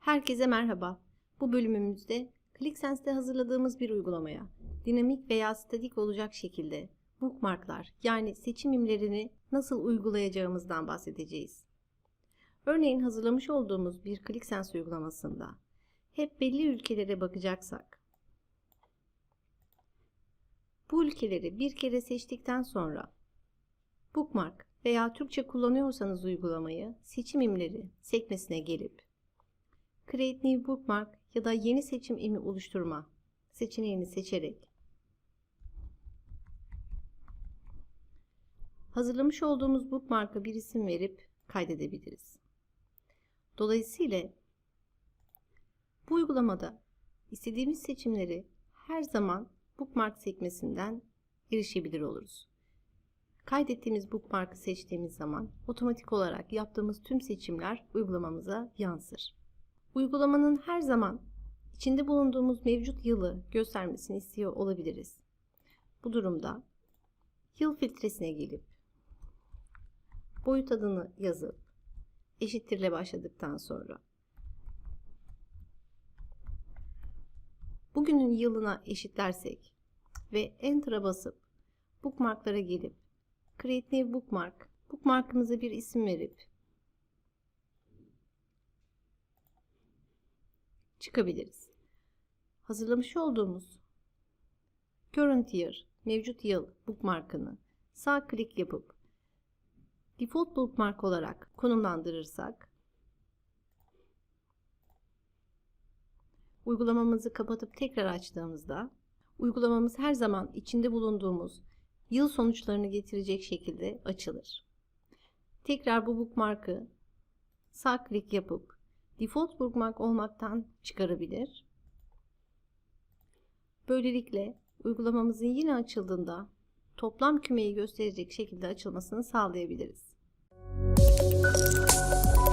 Herkese merhaba. Bu bölümümüzde ClickSense'de hazırladığımız bir uygulamaya dinamik veya statik olacak şekilde bookmarklar yani seçim imlerini nasıl uygulayacağımızdan bahsedeceğiz. Örneğin hazırlamış olduğumuz bir ClickSense uygulamasında hep belli ülkelere bakacaksak bu ülkeleri bir kere seçtikten sonra bookmark veya Türkçe kullanıyorsanız uygulamayı seçim imleri sekmesine gelip Create New Bookmark ya da yeni seçim imi oluşturma seçeneğini seçerek hazırlamış olduğumuz bookmark'a bir isim verip kaydedebiliriz. Dolayısıyla bu uygulamada istediğimiz seçimleri her zaman bookmark sekmesinden erişebilir oluruz. Kaydettiğimiz bookmark'ı seçtiğimiz zaman otomatik olarak yaptığımız tüm seçimler uygulamamıza yansır. Uygulamanın her zaman içinde bulunduğumuz mevcut yılı göstermesini istiyor olabiliriz. Bu durumda yıl filtresine gelip boyut adını yazıp eşittirle başladıktan sonra bugünün yılına eşitlersek ve Enter'a basıp bookmarklara gelip Create New Bookmark bookmarkımıza bir isim verip çıkabiliriz. Hazırlamış olduğumuz Current Year, mevcut yıl bookmarkını sağ klik yapıp default bookmark olarak konumlandırırsak uygulamamızı kapatıp tekrar açtığımızda uygulamamız her zaman içinde bulunduğumuz yıl sonuçlarını getirecek şekilde açılır. Tekrar bu bookmark'ı sağ klik yapıp default bookmark olmaktan çıkarabilir. Böylelikle uygulamamızın yine açıldığında toplam kümeyi gösterecek şekilde açılmasını sağlayabiliriz. Müzik